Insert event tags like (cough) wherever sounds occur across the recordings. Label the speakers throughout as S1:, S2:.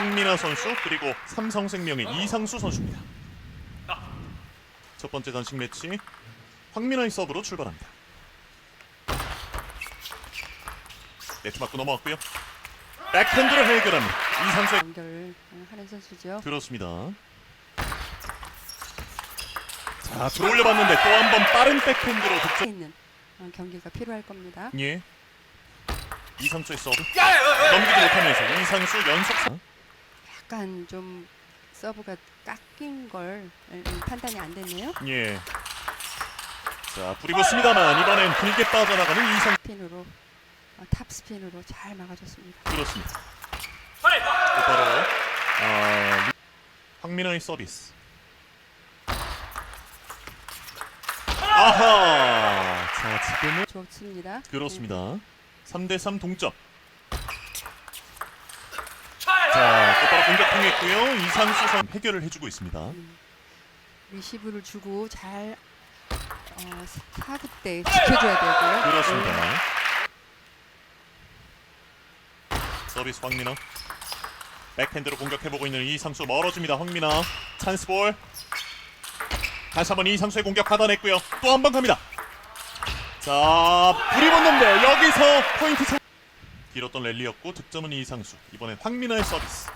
S1: 황민아 선수 그리고 삼성생명의 이상수 선수입니다. 첫 번째 단식 매치 황민아의 서브로 출발합니다. 네트 맞고 넘어왔고요. 백핸드로 해결합니다. 이상수의
S2: 연결을 하는 선수죠.
S1: 그렇습니다. 자 들어올려봤는데 또 한 번 빠른 백핸드로 득점.
S2: 있는 어, 경기가 필요할 겁니다.
S1: 예. 이상수의 서브 넘기지 못하면서 이상수 연속 사-
S2: 약간 좀 서브가 깎인 걸 음, 판단이 안 됐네요.
S1: 예. 자 부리고습니다만 이번엔 길게 빠져나가는 이상
S2: 스핀으로 어, 탑 스핀으로 잘 막아줬습니다.
S1: 그렇습니다. 곧바로 어, 황민호의 서비스. 아하. 자 지금은
S2: 좋습니다.
S1: 그렇습니다. 3대3 동점. 자, 곧바로 공격 통했고요. 이상수 선 해결을 해주고 있습니다.
S2: 네, 리시브를 주고 잘 어, 사구 때 지켜줘야 되고요.
S1: 그렇습니다. 서비스 황민아. 백핸드로 공격해보고 있는 이상수 멀어집니다. 황민아. 찬스볼. 다시 한번 이상수의 공격 받아냈고요. 또 한 번 갑니다. 자, 불이 붙는데 여기서 포인트 차... 길었던 랠리였고 득점은 이상수. 이번엔 황민아의 서비스.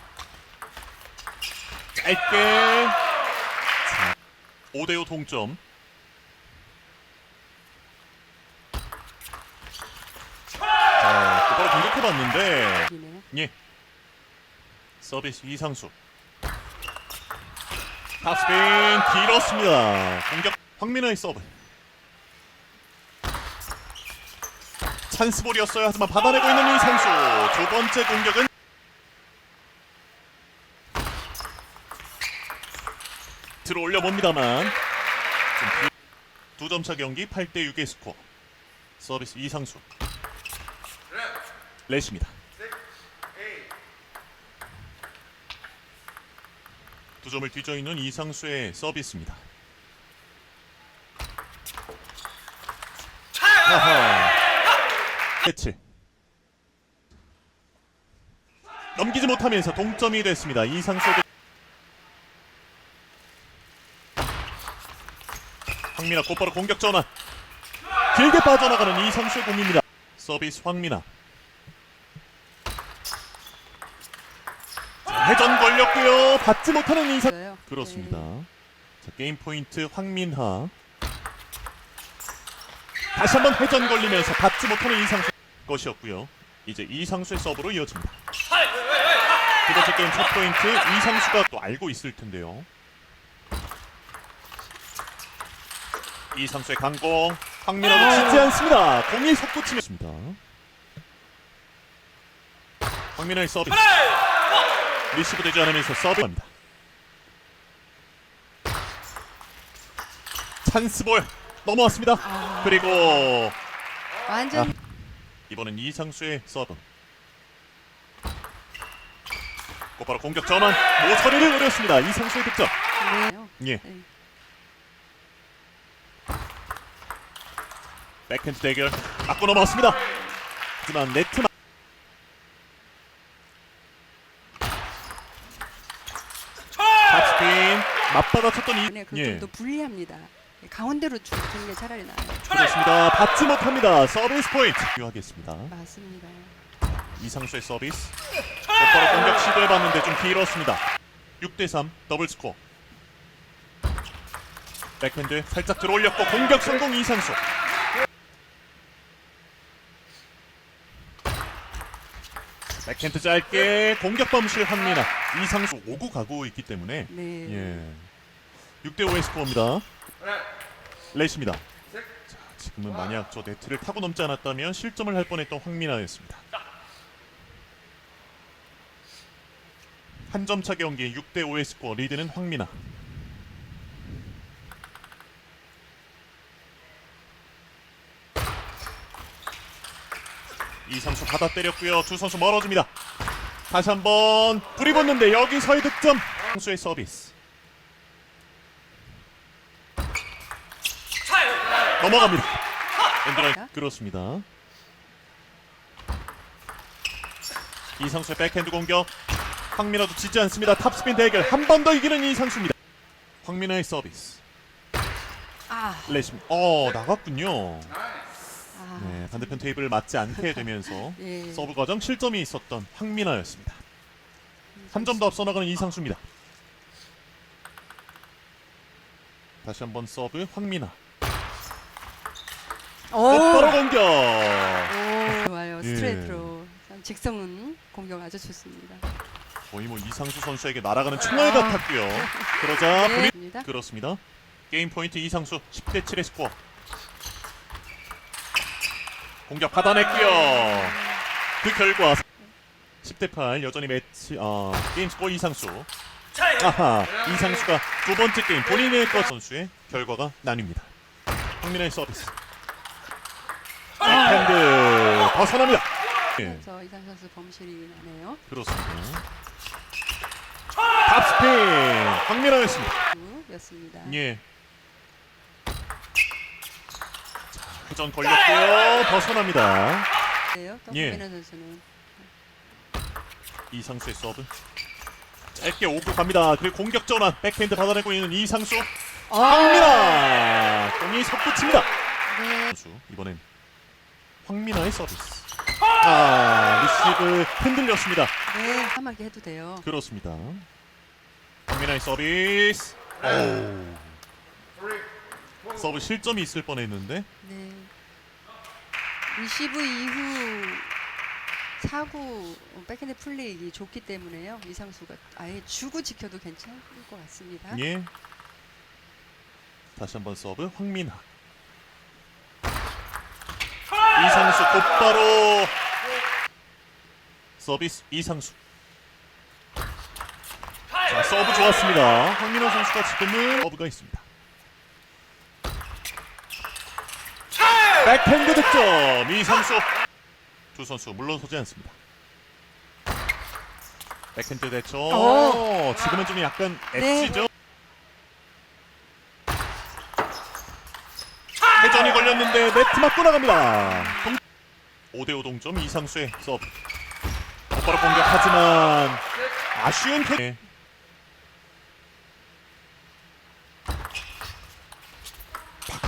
S1: 짧게. 자, 5대5 동점. 자, 곧바로 공격해봤는데. 예. 서비스 이상수. 탑스핀 길었습니다. 공격 황민아의 서브. 찬스볼이었어요. 하지만 받아내고 있는 이상수. 두 번째 공격은 들어 올려 봅니다만 두 점 차 경기 8대 6의 스코어. 서비스 이상수. 레시입니다. 두 점을 뒤져 있는 이상수의 서비스입니다. 캐치. 넘기지 못하면서 동점이 됐습니다. 이상수 황민아 곧바로 공격 전환. 길게 빠져나가는 이상수의 공입니다. 서비스 황민아. 자, 회전 걸렸고요. 받지 못하는 이상.
S2: 있어요.
S1: 그렇습니다.
S2: 네.
S1: 자, 게임 포인트 황민하. 다시 한번 회전 걸리면서 받지 못하는 이상수 것이었고요. 이제 이상수의 서브로 이어집니다. 두 번째 게임 첫 포인트 이상수가 또 알고 있을 텐데요. 이상수의 강공 황민하도 치지 않습니다. 공이 솟구치면습니다. 황민하의 서비스 리시브 되지 않으면서 서브합니다. 찬스볼 넘어왔습니다.
S2: 아,
S1: 그리고
S2: 완전
S1: 아. 이번엔 이상수의 서브. 곧바로 공격 전환 모서리를 노렸습니다. 이상수의 득점.
S2: 네요.
S1: 예.
S2: 네.
S1: 백핸드 대결 맞고 넘어왔습니다. 하지만 네트 마... 탑스핀 맞받아쳤던 이
S2: 네, 그좀
S1: 예.
S2: 더 불리합니다. 네, 가운데로 주- 주는 게 차라리 나아요.
S1: 그렇습니다. 받지 못합니다. 서비스 포인트 유하겠습니다.
S2: 맞습니다.
S1: 이상수의 서비스. 곧바로 공격 시도해봤는데 좀 길었습니다. 6대3 더블 스코어. 백핸드 살짝 들어올렸고 공격 성공 이상수. 백핸드 짧게 공격 범실 황민아. 이상수 5구 가고 있기 때문에
S2: 네.
S1: 예. 6대 5의 스코어입니다. 레이스입니다. 자, 지금은 만약 저 네트를 타고 넘지 않았다면 실점을 할 뻔했던 황민아였습니다. 한 점 차 경기 6대 5의 스코어 리드는 황민아. 이상수 받아 때렸고요. 두 선수 멀어집니다. 다시 한번 불이 붙는데 여기서의 득점. 선수의 서비스. 넘어갑니다. 엔드라인 그렇습니다. 이상수의 백핸드 공격. 황민아도 지지 않습니다. 탑스핀 대결 한 번 더 이기는 이상수입니다. 황민아의 서비스.
S2: 아,
S1: 레심. 어 나갔군요.
S2: 아,
S1: 네, 반대편 테이블을 맞지 않게 되면서 (laughs)
S2: 예.
S1: 서브 과정 실점이 있었던 황민아였습니다. 한 점 더 앞서 나가는 이상수입니다. 다시 한번 서브 황민아.
S2: 오,
S1: 곧바로 공격.
S2: 오, 좋아요.
S1: 예.
S2: 스트레이트로 참 직성은 공격 아주 좋습니다.
S1: 거의 뭐 이상수 선수에게 날아가는 총알 같았고요. (laughs) 그러자
S2: 네, 입니다.
S1: 그렇습니다. 게임 포인트 이상수 10대 7의 스코어. 공격 받아냈고요. 그 결과 10대 8 여전히 매치 어, 게임 스코어 이상수. 아하 이상수가 두 번째 게임 본인의 것 선수의 결과가 나뉩니다. 황민아의 서비스. 백핸드 벗어납니다. 예,
S2: 그래서 이상 선수 범실이 나네요.
S1: 그렇습니다. 탑스핀 황민아였습니다.
S2: 였습니다.
S1: 예. 자, 회 전 걸렸고요. 벗어납니다.
S2: 또
S1: 예.
S2: 선수는
S1: 이상수의 서브. 짧게 오고 갑니다. 그리고 공격 전환 백핸드 받아내고 있는 이상수.
S2: 아,
S1: 황민아 공이 솟구칩니다.
S2: 네.
S1: 선수 이번엔 황민아의 서비스. 아 리시브 흔들렸습니다.
S2: 네, 한마디 해도 돼요.
S1: 그렇습니다. 황민아의 서비스. 오. 서브 실점이 있을 뻔했는데
S2: 네. 리시브 이후 사구 백핸드 플레이가 좋기 때문에요. 이상수가 아예 주고 지켜도 괜찮을 것 같습니다.
S1: 예. 다시 한번 서브 황민아. 이상수 곧바로 서비스 이상수. 자 서브 좋았습니다. 황민호 선수가 지금은 서브가 있습니다. 백핸드 득점 이상수. 두 선수 물러서지 않습니다. 백핸드 대처.
S2: 오.
S1: 지금은 좀 약간
S2: 네.
S1: 엣지죠. 회전이 걸렸는데 네트 맞고 나갑니다. 5대5 동점 이상수의 서브. 곧바로 공격하지만 아쉬운 패.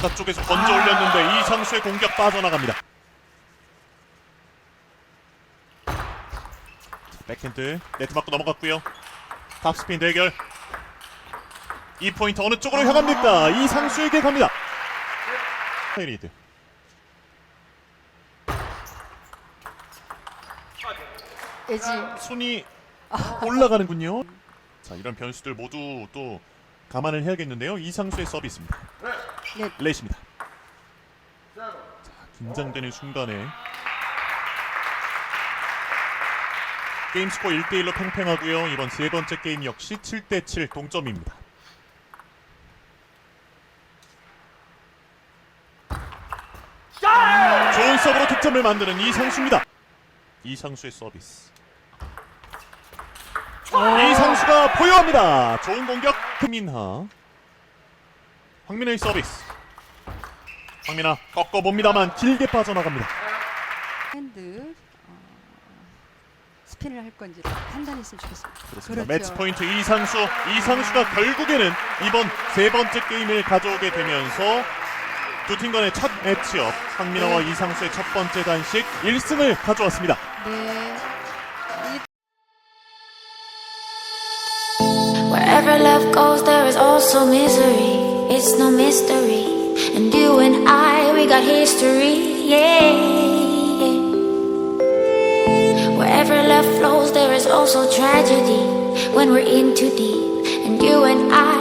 S1: 바깥쪽에서 건져 올렸는데 이상수의 공격 빠져나갑니다. 자, 백핸드 네트 맞고 넘어갔고요. 탑스핀 대결. 이 포인트 어느 쪽으로 향합니까? 이상수에게 갑니다. 리드.
S2: 에지
S1: 손이 올라가는군요. 자 이런 변수들 모두 또 감안을 해야겠는데요. 이상수의 서비스입니다.
S2: 네.
S1: 레이십니다. 자 긴장되는 순간에 게임 스코어 1대1로 팽팽하고요. 이번 세 번째 게임 역시 7대7 동점입니다. 좋은 서브로 득점을 만드는 이상수입니다. 이상수의 서비스. 이상수가 포효합니다. 좋은 공격 금민하. 황민아의 서비스. 황민아 꺾어봅니다만 길게 빠져나갑니다.
S2: 핸드 어, 스핀을 할 건지 판단했으면 좋겠습니다.
S1: 그렇습니다.
S2: 그렇죠.
S1: 매치 포인트 이상수. 이상수가 결국에는 이번 세 번째 게임을 가져오게 되면서 두 팀 간의 첫 매치업 황민아와
S2: 네.
S1: 이상수의 첫 번째 단식 1승을 가져왔습니다.
S2: 네.
S3: Wherever love goes, there is also misery. It's no mystery. And you and I, we got history. Yeah. Wherever love flows, there is also tragedy. When we're in too deep. And you and I,